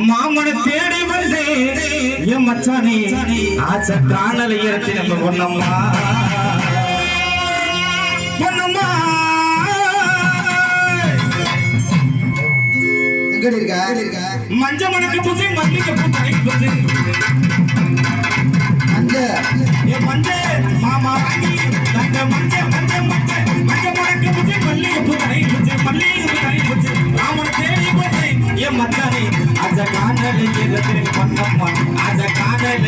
மாமனை தேடி வந்து என் மச்சானே ஆச்ச காணல ஏறத்தி நம்ம பொண்ணம்மா பொண்ணம்மா மஞ்ச மணக்கு புசி மல்லிகை பூ தலைக்கு புசி அங்க என் மஞ்ச மாமா வாங்கி தங்க மஞ்ச காணல ஏறத்தி நம்ம பொண்ணம்மா காணல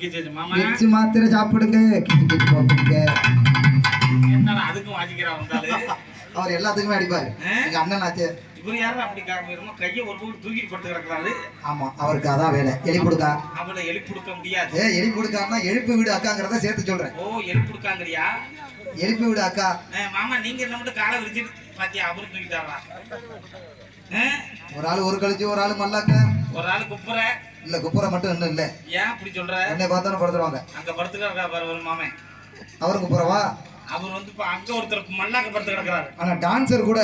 கிச்சு மாத்திரை சாப்பிடுங்க. அவர் எல்லாத்துக்குமே அடிப்பாரு? எங்க அண்ணன் ஆச்சு. இவர் யாரும் அப்படி காமிக்கிறோமோ கையை ஒரு பக்கம் தூக்கி படுத்து கிடக்குறாரு. ஆமா அவருக்கு அதான் வேலை. எலி கொடுக்கா அவளை எழுப்பி கொடுக்க முடியாது. எலி கொடுக்கான்னா எழுப்பு வீடு அக்காங்கிறத சேர்த்து சொல்றேன். ஓ எழுப்பி கொடுக்காங்கறியா எழுப்பி வீடு அக்கா. மாமா நீங்க என்ன மட்டும் காலை விரிச்சிட்டு பாத்தியா? அவரு தூக்கிட்டாரா? ஒரு ஆள் ஒரு கழிச்சு ஒரு ஆள் மல்லாக்க. ஒரு ஆள் குப்புற. இல்ல குப்புற மட்டும் இன்னும் இல்ல. ஏன் அப்படி சொல்ற? என்னை பார்த்தாலும் படுத்துருவாங்க. அங்க படுத்து கிடக்கா பாரு ஒரு மாமன் அவரும் குப்புறவா? அவர் வந்து இப்ப அங்க ஒருத்தர் மல்லாக்க படுத்து கிடக்குறாரு. ஆனா டான்சர் கூட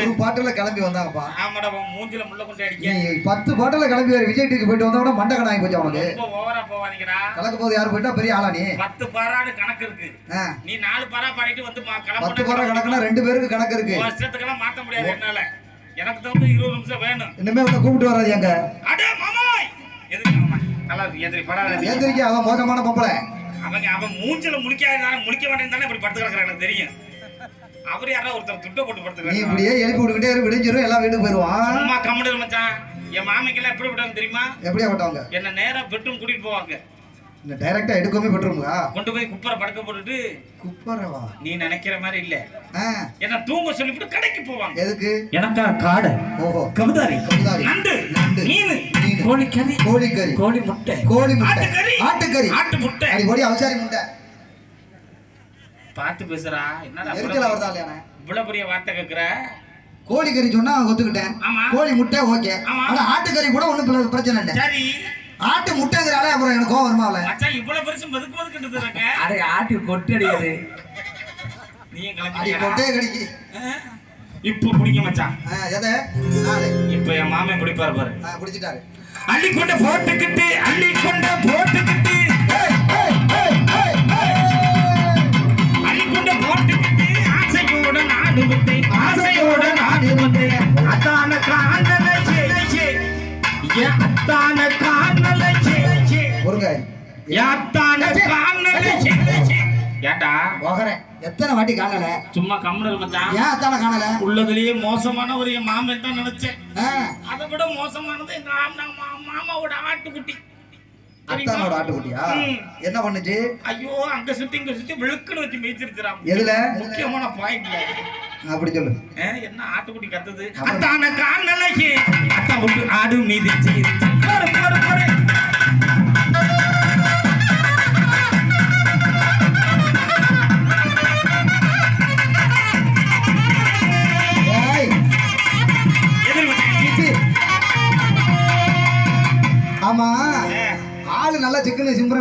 ஒரு பாட்டுல கிளம்பி வந்தாங்கப்பா. ஆமாடா மூஞ்சில முள்ள கொண்டு அடிக்க. பத்து பாட்டுல கிளம்பி வர விஜய் டிக்கு போயிட்டு வந்தா கூட மண்டை கணாங்கி போச்சு அவனுக்கு. ரொம்ப ஓவரா போவாதீங்கடா. கலக்க போது யார் போயிட்டா? பெரிய ஆளா நீ? பத்து பாராடு கணக்கு இருக்கு. நீ நாலு பாரா பாடிட்டு வந்து பத்து பாறை கணக்குனா ரெண்டு பேருக்கு கணக்கு இருக்கு. உன் இஷ்டத்துக்கெல்லாம் மாத்த முடியாது என்னால. எனக்கு தகுந்த இருபது நிமிஷம் வேணும். இனிமே உன்னை கூப்பிட்டு வராது எங்க? அடே மாமாய்! எதுக்கு மாமா? நல்லா இருக்கு எதிரி படாத. ஏந்திரிக்க அவன் மோசமான பொம்பளை. அவங்க அவன் மூஞ்சில முழிக்காத முழிக்க மாட்டேன்னு தானே இப்படி படுத்து கிடக்குறான் எனக்கு தெரியும். அவர் யாரோ ஒருத்தர் துட்ட போட்டு நீ படுத்து இப்படியே எழுப்பி விட்டுக்கிட்டே விடிஞ்சிரும் எல்லாம் வீட்டுக்கு போயிருவான். சும்மா கம்முனு மச்சான். என் மாமிக்கெல்லாம் எப்படி விட்டாங்க தெரியுமா? எப்படியா விட்டவங்க என்ன நேரா பெட்ரூம் கூட்டிட்டு போவாங்க. இந்த டைரக்டா எடுக்கவே பெற்றுருங்களா கொண்டு போய் குப்பரை படுக்க போட்டுட்டு குப்பரவா? நீ நினைக்கிற மாதிரி இல்ல. என்ன தூங்க சொல்லிவிட்டு கடைக்கு போவாங்க. எதுக்கு? எனக்கா காடை. ஓஹோ. கவுதாரி கவுதாரி, நண்டு. நண்டு, மீன். கோழிக்கறி. கோழிக்கறி. கோழி முட்டை. கோழி முட்டை. ஆட்டுக்கறி. ஆட்டு முட்டை அடி போடி அவசாரி முட்டை. பார்த்து பேசுறா. என்னடா எரிக்கல இவ்வளவு வருதா இல்லையானே? இவ்வளவு பெரிய வார்த்தை கேக்குற? கோழிக்கறி சொன்னா ஒத்துக்கிட்டேன். ஆமா. கோழி முட்டை ஓகே. ஆனா ஆட்டுக்கறி கூட ஒண்ணும் பிரச்சனை இல்லை. சரி. ஆட்டு முட்டைங்கிறாலே அப்புறம் எனக்கு கோவம் வருமா அவளை? மச்சான் இவ்வளவு பெருசு பதுக்கு பதுக்கிட்டு இருக்க அடே ஆட்டு கொட்டு அடிக்குது கிளம்பி கடிக்கு. இப்போ பிடிக்க மச்சான். எதை? இப்போ என் மாமன் பிடிப்பாரு பாரு. பிடிச்சிட்டாரு அள்ளி கொண்ட போட்டுக்கிட்டு அள்ளி கொண்ட போட்டுக்கிட்டு. அள்ளி கொண்ட போட்டுக்கிட்டு ஆசையோட நாடு விட்டு ஆசையோட நாடு விட்டு அத்தான காணலை என் அத்தான ஏண்டா போகிறேன் எத்தனை வாட்டி காணல சும்மா கம்முனல் மச்சான் ஏன் அத்தான காணல உள்ளதுலயே மோசமான ஒரு என் மாமன் தான் நினைச்சேன் அதை விட மோசமானது எங்க மாமாவோட ஆட்டுக்குட்டி? அத்தானோட ஆட்டுக்குட்டியா. என்ன பண்ணுச்சு ஐயோ அங்க சுத்தி இங்க சுத்தி விழுக்குன்னு வச்சு மேய்ச்சிருக்கிறான் எதுல முக்கியமான பாயிண்ட்ல அப்படி சொல்லு என்ன ஆட்டுக்குட்டி கத்துது அத்தான காணலையே அத்தா ஆடு மீதிச்சு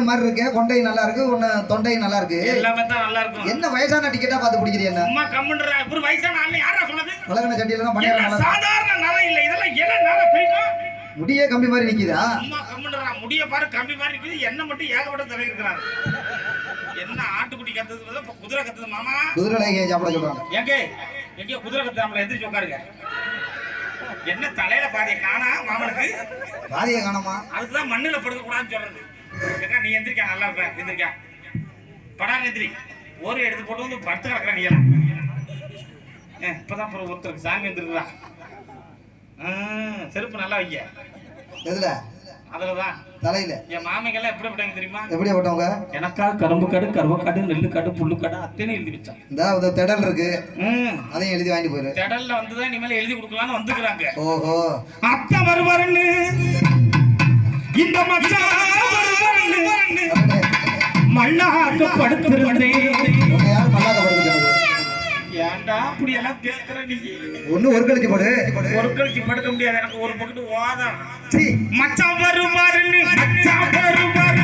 மாதிரி இருக்கு. கொண்டை நல்லா இருக்கு. உன்ன தொண்டை நல்லா இருக்கு. எல்லாமே தான் நல்லா இருக்கும். என்ன வயசான டிக்கெட்டா பார்த்து பிடிக்கிறீ என்ன? சும்மா கம்முன்ற ஒரு வயசான ஆளு யாரா சொன்னது? உலகன சட்டியில தான் நல்லா சாதாரண நரம் இல்ல. இதெல்லாம் என்ன நரம் தெரியுமா முடியே கம்பி மாதிரி நிக்குதா? சும்மா கம்முன்றா முடிய பாரு கம்பி மாதிரி இருக்குது என்ன மட்டும் ஏகப்பட்ட தலை இருக்கிறாரு. என்ன ஆட்டுக்குட்டி கத்துது குதிரை கத்துது மாமா. குதிரை லேகியம் சாப்பிட சொல்றாங்க. எங்க? எங்க குதிரை கத்து நம்மள எந்திரிச்சு உட்காருங்க. என்ன தலையில பாதிய காணா மாமனுக்கு? பாதியை காணோமா? அதுக்குதான் மண்ணுல படுக்க கூடாதுன்னு சொல்றது. ஏக்கா நீ எந்திரிக்கா நல்லா இருப்ப. எந்திரிக்கா. படா எந்திரி. ஒரு எடுத்து போட்டு வந்து படுத்து கிடக்குற நீ எல்லாம். ஏ, இப்பதான் அப்புறம் ஒருத்தருக்கு சாமி வந்துருக்குதா? செருப்பு நல்லா வைக்க எதுல? அதுலதான். தலையில. என் மாமிகெல்லாம் எப்படி விட்டாங்க தெரியுமா? எப்படி போட்டவங்க எனக்கா கரும்பு காடு கருவக்காடு நெல்லு காடு புல்லு காடு அத்தனை எழுதி வச்சான் இந்த இந்த திடல் இருக்கு. அதையும் எழுதி வாங்கிட்டு போயிரு. திடல்ல வந்துதான் இனிமேல் எழுதி கொடுக்கலாம்னு வந்துக்கிறாங்க. ஓஹோ. அத்தை வருவாருன்னு. இந்த படுத்திருந்தேன் மல்லாக்க சொன்னது ஏன்டா அப்படி எல்லாம் கேட்கிற நீ? ஒண்ணு ஒரு கழிச்சு போடு. ஒரு கழிச்சு படுக்க முடியாது. எனக்கு ஒரு பக்கத்து சீ. மச்சான் வருவாருன்னு. மச்சான் வருவாரு.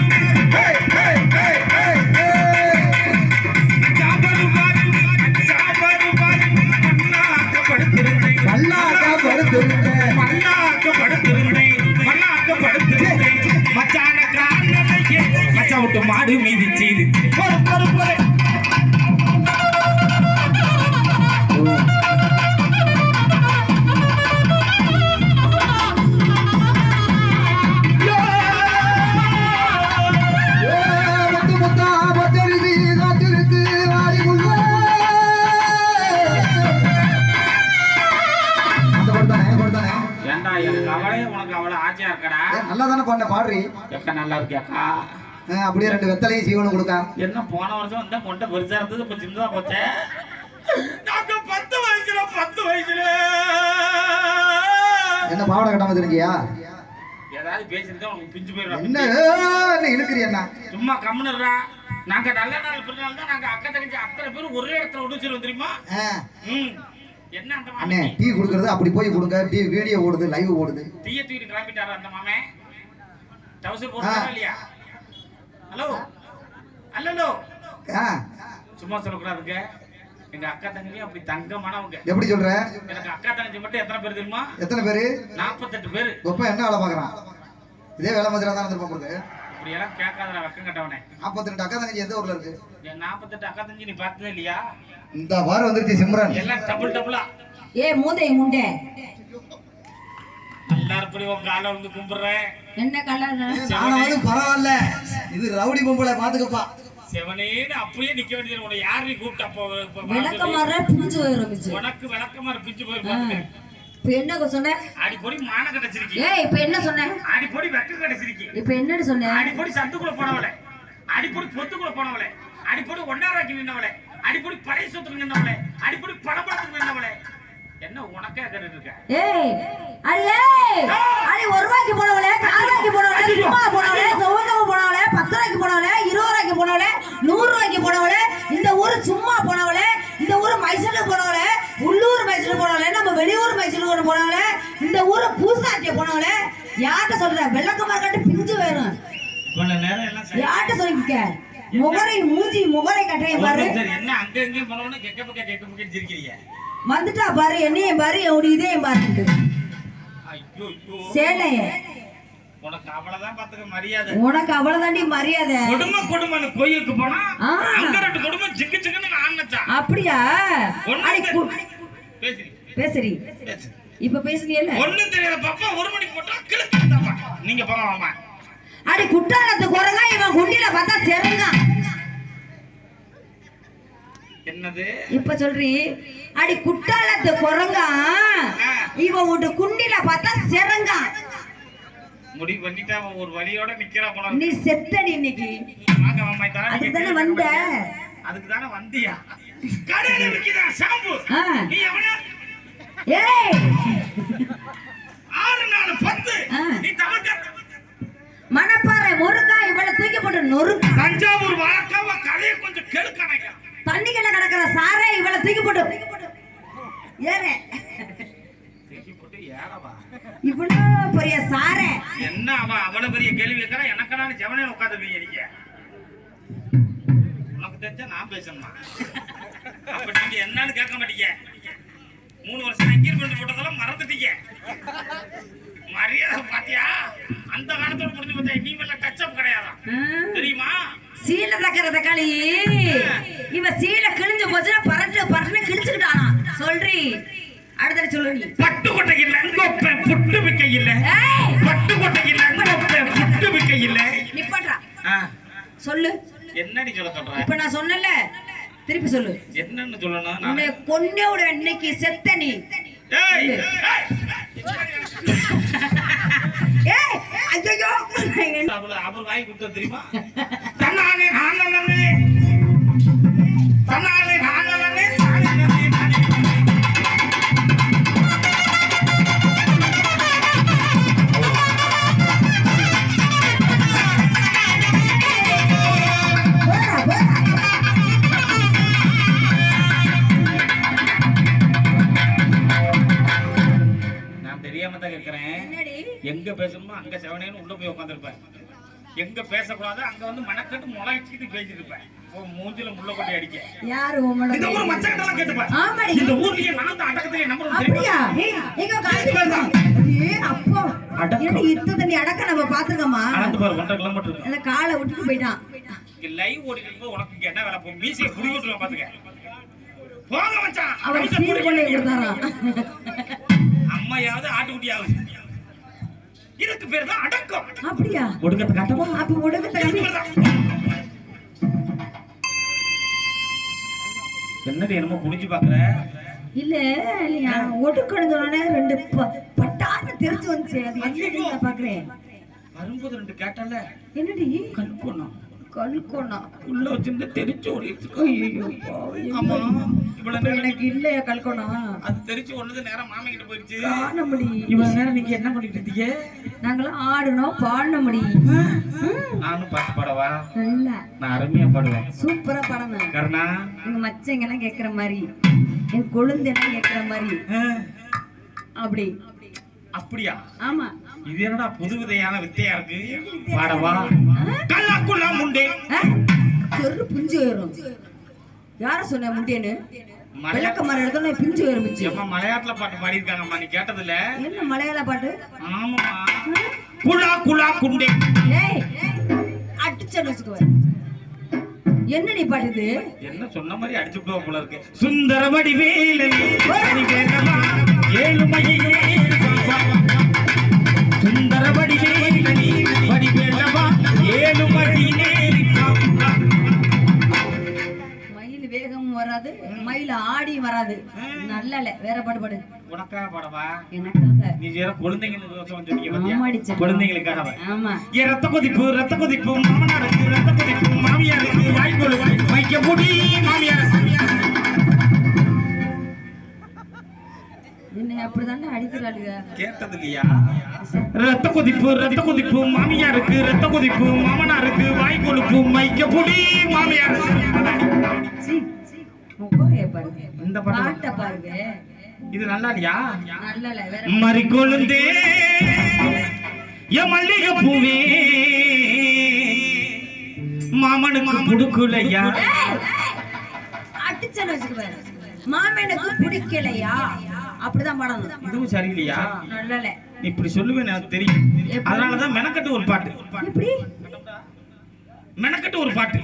அவளை ஆச்சா இருக்கடா? ஏய், நல்லா தானே பாடுறி? எக்க நல்லா இருக்கியாக்கா? அப்படியே ரெண்டு வெத்தலையும் சீவனம் கொடுக்கா. என்ன போன வருஷம் வந்தா கொண்ட பெருசா இருந்தது இப்ப சின்னதா போச்சே? நாங்க பத்து வயசுல பத்து வயசுல. என்ன பாவாடை கட்டாம தெரிஞ்சியா? ஏதாவது பேசிருந்தா உனக்கு பிஞ்சு போயிடும் என்ன? ஏன்னு இழுக்கிறிய என்ன? சும்மா கம்முனுறா நாங்க நல்ல நாள் பிறநாள் தான் நாங்க அக்கா தங்கச்சி அத்தனை பேரும் ஒரே இடத்துல ஒடிச்சிருவோம் தெரியுமா? என்ன அந்த அண்ணே மாமே டீ கொடுக்கறது அப்படி போய் கொடுங்க. டீ வீடியோ ஓடுது லைவ் ஓடுது. தீய தூக்கிட்டு கிளம்பிட்டாரா அந்த மாமே? டவுசர் போட்டாரா இல்லையா? ஹலோ. ஹலோ ஆ, சும்மா சொல்லக்கூடாதுங்க. எங்க அக்கா தங்கச்சி அப்படி தங்கமானவங்க. எப்படி சொல்ற? எனக்கு அக்கா தங்கச்சி மட்டும் எத்தனை பேர் தெரியுமா? எத்தனை பேரு? நாற்பத்தெட்டு பேர். ஒப்ப என்ன வேலை பாக்குறான் இதே வேலை மாதிரி தான் திரும்ப கொடுக்கு இப்படி எல்லாம் கேட்காதடா வெக்கம் கட்டவனே. நாற்பத்தி ரெண்டு அக்கா தங்கச்சி எந்த ஊர்ல இருக்கு? நாற்பத்தெட்டு அக்கா தங்கச்சி நீ பார்த்ததே இல்லையா? இந்த வாரம் வந்துருச்சு சிம்ரன். எல்லாம் டபுள் டபுளா. ஏ மூதை முண்டை. எல்லாரும் காலை வந்து கும்பிடுறேன். என்ன கலர் நானாவது பரவாயில்ல. இது ரவுடி பொம்பளை பாத்துக்கப்பா. செவனேன்னு அப்படியே நிக்க வேண்டியது உன்னை யார் நீ கூப்பிட்டா போ விளக்க பிஞ்சு உனக்கு விளக்கமா பிஞ்சு போய் பாத்துக்க இப்ப என்ன சொன்ன? அடிப்பொடி மான கிடைச்சிருக்கி. ஏய் இப்ப என்ன சொன்ன? அடிப்பொடி வெக்க கிடைச்சிருக்கி. இப்ப என்னன்னு சொன்ன? அடிப்பொடி சந்துக்குள்ள போனவளே. அடிப்பொடி பொத்துக்குள்ள போனவளே. அடிப்பொடி ஒன்னாராக்கி நின்னவளே. அடிப்பொடி படை சொத்துக்கு நின்னவளே. அடிப்பொடி படப்படத்துக்கு நின்னவளே. என்ன உனக்கே கேட்டு இருக்க? ஏய் அடியே அடி ஒரு ரூபாய்க்கு போனவளே கால் ரூபாய்க்கு போனவளே சும்மா போனவளே சோகமா போனவளே பத்து ரூபாய்க்கு போனவளே இருபது ரூபாய்க்கு போனவளே நூறு ரூபாய்க்கு போனவளே இந்த ஊரு சும்மா போனவளே இந்த ஊரு மைசூருக்கு போனவளே உள்ளூர் மைசூருக்கு போனவளே நம்ம வெளியூர் மைசூருக்கு போனவளே இந்த ஊரு பூசாட்டிய போனவளே யார்கிட்ட சொல்ற? வெள்ளக்கமா கட்டு பிஞ்சு வேணும். யார்கிட்ட சொல்லிக்க முகரை மூஞ்சி முகரை கட்டைய பாரு. என்ன அங்க எங்கேயும் போனவொடனே கெக்க பக்க கெக்க சிரிக்கிறீங்க வந்துட்டா பாரு என்னையும் பாரு என்னோட இதையும் பாரு ஐயோ ஐயோ. சேலைய. உனக்கு அவ்வளவுதான் பாத்துக்க மரியாதை. உனக்கு அவ்வளவுதாண்டி மரியாதை. கொடுமை கொடுமைன்னு கோயிலுக்கு போனா. அங்க ரெண்டு அப்படியா? பேசுறீ பேசுறி பேசு. இப்ப பேசுனியல்ல? ஒண்ணும் தெரியாத பாப்பா ஒரு மணிக்கு போட்டா கிழக்கு நீங்க போங்க மாமா அடி குற்றாலத்து குரங்கா இவன் குண்டில பார்த்தா செருங்கா என்னது? இப்ப சொல்றி அடி குற்றாலத்து குரங்கா? இவன் உண்டு குண்டில பார்த்தா செருங்கா. முடிவு பண்ணிட்டா ஒரு வழியோட நிக்கிறா போல நீ செத்தடி இன்னைக்கு. வாங்க மாமா வந்த? அதுக்கு தானே வந்தியா? கடையில விக்கிறா ஷாம்பு. ஆ. நீ எவனா? ஏய்! ஆறு நாலு பத்து. ஆ. நீ தமிழ்க மணப்பாறை முருகா இவளை தூக்கி போட்டு நொறுக்கா. தஞ்சாவூர் வழக்காவ கதையை கொஞ்சம் கெடுக்கணைங்க தண்ணிக்கல்ல கிடக்குற சாரே இவளை தூக்கி போட்டு. ஏறே. தூக்கி போட்டு ஏறவா? இவ்வளோ பெரிய சாரே. என்ன அவன் அவ்வளவு பெரிய கேள்வி கேட்கறான் எனக்கு நான் ஜெவனே உட்காந்துருக்கீங்க நீங்க. உனக்கு தெரிஞ்சா நான் பேசணுமா? அப்ப நீங்க என்னன்னு கேட்க மாட்டீங்க. மூணு வருஷம் அங்கீர்மெண்ட் போட்டதெல்லாம் மறந்துட்டீங்க. மரியாதை பாத்தியா? அந்த காலத்தோட முடிஞ்சு பார்த்தா நீ மேல டச்சப் கிடையாதான் தெரியுமா? சீலை தக்கிற தக்காளி இவ சீலை கிழிஞ்சு போச்சுன்னா பரட்டு பரட்டுன்னு கிழிச்சுக்கிட்டானா. சொல்றி. அடுத்த சொல்லு நீ. பட்டு கொட்டை இல்ல கொப்பை புட்டு விக்க இல்ல. பட்டு கொட்டை இல்ல கொப்பை புட்டு விக்க இல்ல. நிப்பாட்றா சொல்லு. என்னடி சொல்ல சொல்ற? இப்ப நான் சொன்னேன்ல. திருப்பி சொல்லு. என்னன்னு சொல்லணும்? நான். கொன்னே விட இன்னைக்கு செத்த நீ. ஏய், அவர் அவர் வாங்கி கொடுத்தது தெரியுமா? தன்னாலே நானே தன்னாலே எங்க பேசணுமோ அங்க செவனேன்னு உள்ள போய் உட்காந்துருப்பேன் எங்க பேசக்கூடாது அங்க வந்து மனக்கட்டு முளைச்சிட்டு பேசிட்டு இருப்பேன் மூஞ்சில முள்ள கொட்டி அடிக்க. யாரு இந்த ஊர் மச்சக்கட்டெல்லாம் கேட்டுப்பேன். ஆமாடி. இந்த ஊர்லயே நான் தான் அடக்கத்திலே நம்பர் அப்படியா? எங்க காலேஜ் ஏ அப்போ. அடக்கம். என்ன இத்த தண்ணி அடக்க நம்ம பாத்துக்கோமா அளந்து பாரு கிலோமீட்டர் அந்த காலை விட்டுட்டு போயிட்டான். இங்க லைவ் ஓடிட்டு உனக்கு என்ன வேலை? போ மீசியை புடி பாத்துக்க. போங்க மச்சான். கவுச சீர் கொடுத்தாராம் அம்மையாவது ஆட்டுக்குட்டியாவது. இதுக்கு பேர் தான் அடக்கம். அப்படியா? ஒடுக்கத்தை காட்டவா அப்ப ஒடுக்கத்தை என்னடி என்னமோ குடிச்சு பாக்குற இல்ல இல்லையா ஒடுக்கணும் சொன்னோடனே ரெண்டு ப- பட்டான்னு தெரிச்சு வந்துச்சு. அது என்ன பாக்குறேன் வரும்போது ரெண்டு கேட்டல. என்னடி? கல்போனம் கல்கோணா உள்ள வச்சிருந்து தெரிச்சு எனக்கு இல்லையா கல்கோணா அது தெரிச்சு ஒன்னது நேரம் மாமி கிட்ட போயிடுச்சு இவ்வளவு நேரம் நீங்க என்ன பண்ணிட்டு இருந்தீங்க நாங்களாம் ஆடணும் பாடின முடி. நானும் பாட்டு பாடவா? நல்லா நான் அருமையா பாடுவேன். சூப்பரா பாடணும் கருணா? எங்க மச்சங்க எல்லாம் கேக்குற மாதிரி. என் கொழுந்து எல்லாம் கேக்குற மாதிரி. அப்படி. அப்படியா? ஆமா. இது என்னடா புது விதையான வித்தையா இருக்கு? பாடவா? கல்லாக்குள்ளா முண்டே? சொரு பிஞ்சு வரும். யார சொன்ன முண்டேன்னு? விளக்க மரம் பிஞ்சு பிஞ்சு. ஏம்மா மலையாளத்துல பாட்டு பாடியிருக்காங்கம்மா நீ கேட்டதில்ல என்ன மலையாள பாட்டு? ஆமாம்மா. குலா குலா குண்டே. ஏய் அடிச்சன்னு வச்சுக்கோ என்ன நீ என்ன சொன்ன மாதிரி அடிச்சு விடுவா போல இருக்கு. சுந்தர வடிவேலன் வடிவேலவா, ஏழுமையிலே வராது. மயில் ஆடியும் வராது. நல்ல இல்ல வேற பாட்டு பாடு. உனக்காக பாடவா? எனக்காக. நீ வேற குழந்தைங்களுக்கு. குழந்தைங்களுக்காக ஆமா ஏ ரத்த கொதிப்பு ரத்த கொதிப்பு. மாமனாருக்கு ரத்த கொதிப்பு. மாமியாருக்கு வாய்க்கோல். வைக்க முடி மாமியார். என்னை அப்படிதானே அடிக்கிறாளுங்க கேட்டது இல்லையா ரத்த கொதிப்பு ரத்த கொதிப்பு. மாமியாருக்கு ரத்த கொதிப்பு. மாமனாருக்கு வாய் கொழுப்பு மைக்க புடி மாமியார் இந்த பாட்டு பாட்டை பாருங்க. இது நல்லா இல்லையா? மறி கொழுந்தே மல்லிகை பூவே மாமனுக்கு புடுக்குலையா? வச்சுக்குவேன் மாமனுக்கு பிடிக்கலையா? அப்படிதான் பாடணும். இதுவும் சரியில்லையா? நல்ல இல்ல. நீ இப்படி சொல்லுவேன்னு எனக்கு தெரியும். அதனாலதான் மெனக்கட்டு ஒரு பாட்டு. எப்படி? மெனக்கட்டு ஒரு பாட்டு?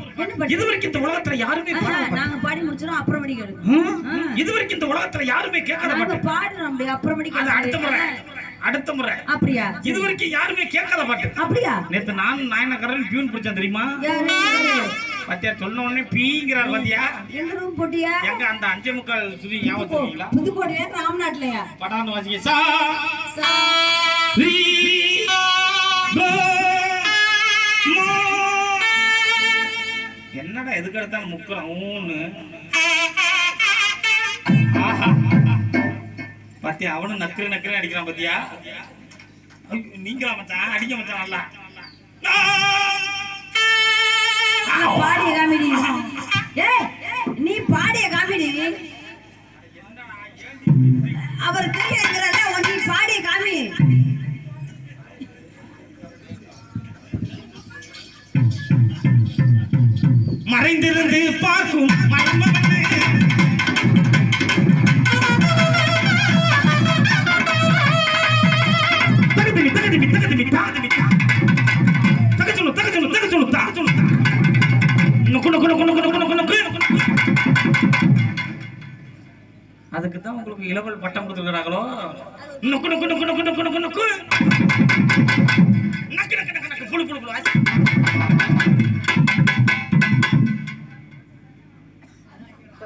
இது வரைக்கும் இந்த உலகத்துல யாருமே. நாங்க பாடி முடிச்சிடும் அப்புறமேடி கேளு ஹம்? இது வரைக்கும் இந்த உலகத்துல யாருமே கேட்காத பாட்டு. பாடுறோம் அப்படி அப்புறமேடி அது அடுத்த முறை. அடுத்த முறை. அப்படியா? இது வரைக்கும் யாருமே கேட்காத பாட்டு. அப்படியா? நேத்து நான் நாயனக்காரன் பியூன் பிடிச்சேன் தெரியுமா? பாத்தியா சொன்ன உடனே பீங்கிறார் பாத்தியா? எந்த ரூம் போட்டியா? எங்க அந்த அஞ்சே முக்கால் சுதி ஞாபகம் வச்சுக்கீங்களா புதுக்கோட்டையா ராம்நாட்லயா படான்னு வாசிக்க சா சா என்னடா எதுக்கு எடுத்தாலும் முக்குறான் ஊன்னு. பாத்தியா அவனும் நக்கரு நக்கரு அடிக்கிறான் பாத்தியா? நீங்களா மச்சான் அடிக்க மச்சான் நல்லா. பாடிய காமெடி. நீ பாடிய காமெடி. அவர் நீ மறைந்திருந்து பார்க்கும் மர்மமே. தகதிமி, தகதிமி, தகதிமி, தாதிமி, தா. தகச்சுணு, தகச்சுணு, தகச்சுணு, தாச்சுணு, தா. நொக்கு, நொக்கு, நொக்கு, நொக்கு, நொக்கு, நொக்கு, நொக்கு. அதுக்கு தான் உங்களுக்கு இளவல் பட்டம் கொடுத்துருக்காங்களோ நொக்கு நொக்கு நொக்கு நொக்கு நொக்கு நொக்கு நொக்கு நக்கு நக்கு நக்கு நக்கு புழு புழு புழு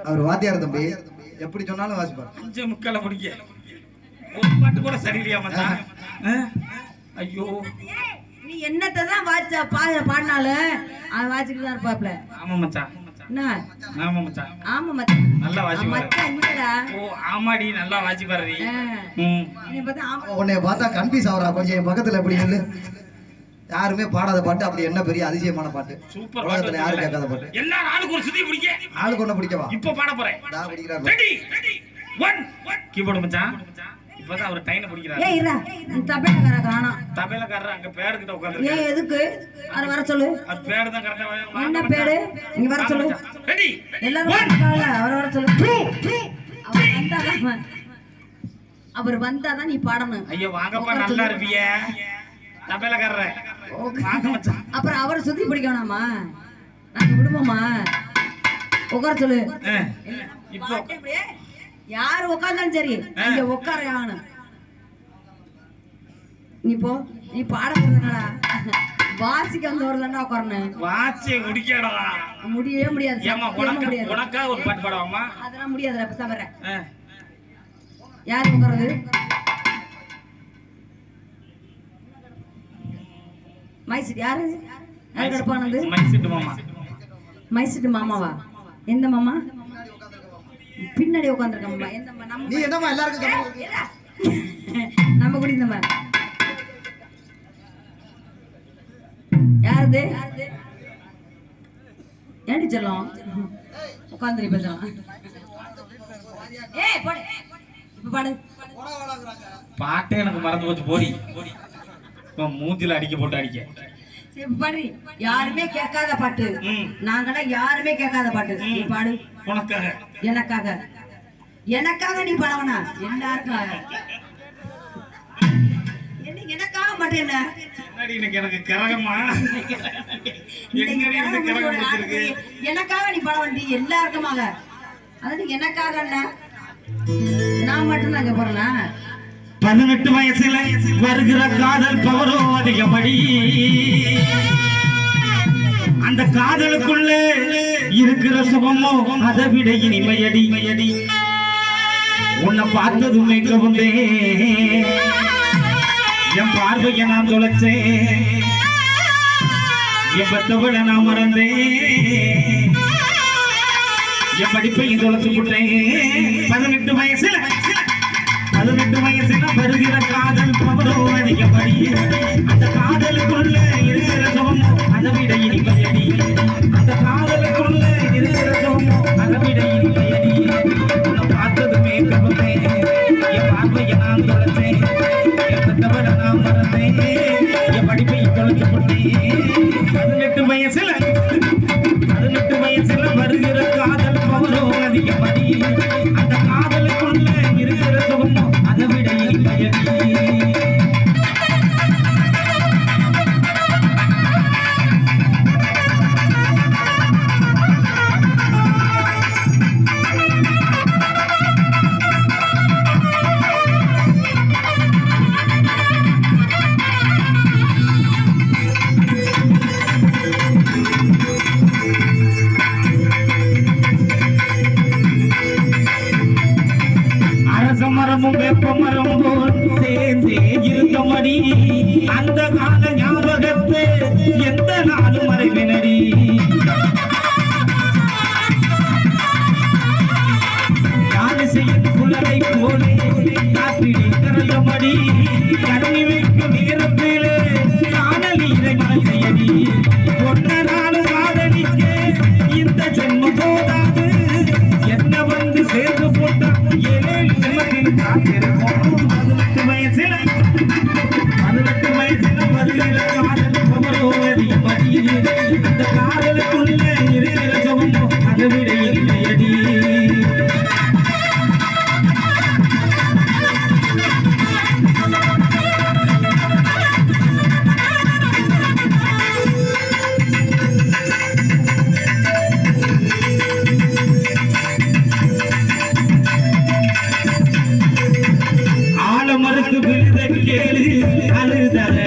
அவர் வாத்தியார் தம்பி. எப்படி சொன்னாலும் வாசிப்பார். அஞ்சு முக்கால முடிக்க. ஒரு பாட்டு கூட சரியில்லையா மச்சான்? ஆ? ஐயோ. என்னத்தை தான் வாட்ச பாட பாடினாலும்? அவன் வாசிக்கிட்டு தான் இருப்பாப்ல. ஆமா மச்சான். என்ன? ஆமா மச்சான். ஆமா மச்சான். நல்லா வாசி மச்சான் இல்லடா ஓ ஆமாடி நல்லா வாசி பாரு ஆ. ம். என்னை பார்த்தா ஆமா. உன்னை பார்த்தா கன்ஃபியூஸ் ஆகுறா. கொஞ்சம் என் பக்கத்துல எப்படி நில்லு. யாருமே பாடாத பாட்டு அப்படி என்ன பெரிய அதிசயமான பாட்டு? சூப்பர் உலகத்துல யாரும் கேட்காத பாட்டு. எல்லாரும் ஆளுக்கு ஒரு சுத்தி பிடிக்க ஆளுக்கு ஒண்ணு பிடிக்கவா? இப்ப பாட போறேன். நான் பிடிக்கிறாரு ரெடி ஒன் கீபோர்டு மச்சான். இப்பதான் அவர் டைன பிடிக்கிறாரு. ஏய் இருடா. தப்பேக்கார காணோம். தபேலக்காரர்? அங்க பேடு கிட்ட உட்கார்ந்து ஏன் எதுக்கு? அதை வர சொல்லு. அது பேடு தான் கரெக்டா என்ன பேரு? இங்க வர சொல்லு. ரெடி எல்லாரும் வந்திருக்காங்கல்ல, அவரை வர சொல்லு. அவர் வந்தாதான் அவர் வந்தாதான் நீ பாடணும். ஐயோ வாங்கப்பா நல்லா இருப்பிய. தபேலக்காரர். அப்புறம் அவரை சுத்தி பிடிக்கணுமா நாங்க விடுவோமா? உட்கார சொல்லு. இப்போ யாரு உட்கார்ந்தாலும் சரி இங்க உட்கார ஆகணும். நீ போ. நீ பாட போறதுனாடா வாசிக்க வந்து வருதாண்டா உட்காரணும். வாட்சியை முடிக்கடா முடியவே முடியாது ஏமா உனக்கு ஒரு பாட்டு பாடவாமா? அதெல்லாம் முடியாதுடா இப்ப தவிர ஆ, யாரு உட்கார்றது? மைசூர் யாரு? யாரு கிடப்பானது மாமா. மைசூட்டு மாமாவா? எந்த மாமா? பின்னாடி உட்காந்துருக்க மாமா. எந்த மா- நம்ம நீ என்னம்மா எல்லாருக்கும் கம்மி ஏடா. நம்ம கூட இந்த மாதிரி யாருது? ஏண்டி செல்லம்? உட்காந்துரு பேசலாம் ஏய் போடு. இப்ப பாடு. பாட்டே எனக்கு மறந்து போச்சு போடி. இப்போ மூஞ்சில அடிக்க போட்டு அடிக்க. பாடு யாருமே கேட்காத பாட்டு. ம். நாங்கெல்லாம் யாருமே கேட்காத பாட்டு. நீ பாடு. உனக்காக. எனக்காக. எனக்காக நீ பாடவனா? எல்லாருக்காக. எனக்காக மட்டும் என்ன? எனக்கு கரகமா? எனக்காக நீ பாட வேண்டி எல்லாருக்குமாக. அது எனக்காக நான் மட்டும் தான் இங்க போறேனா? பதினெட்டு வயசுல வருகிற காதல் பவரோ அதிகப்படி. அந்த காதலுக்குள்ள இருக்கிற சுகமோ அதை விட இனிமையடி. மையடி உன்னை பார்த்ததும் எங்க என் பார்வையை நான் தொலைச்சேன். என் பத்தவளை நான் மறந்தேன். என் படிப்பையும் தொலைச்சு விட்டேன் பதினெட்டு வயசுல பதினெட்டு வயசுல வருகிற காதல் பவரோ அதிகப்படி அந்த காதலுக்கு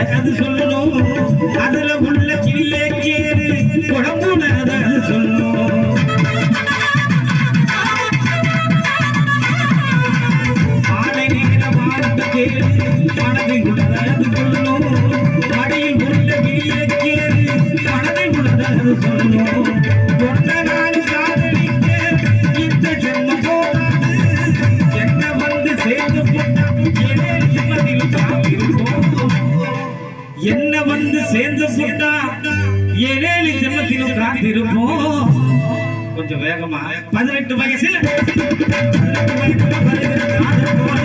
அழுதல அது வேகமா பதினெட்டு வயசுல பதினெட்டு வயசுல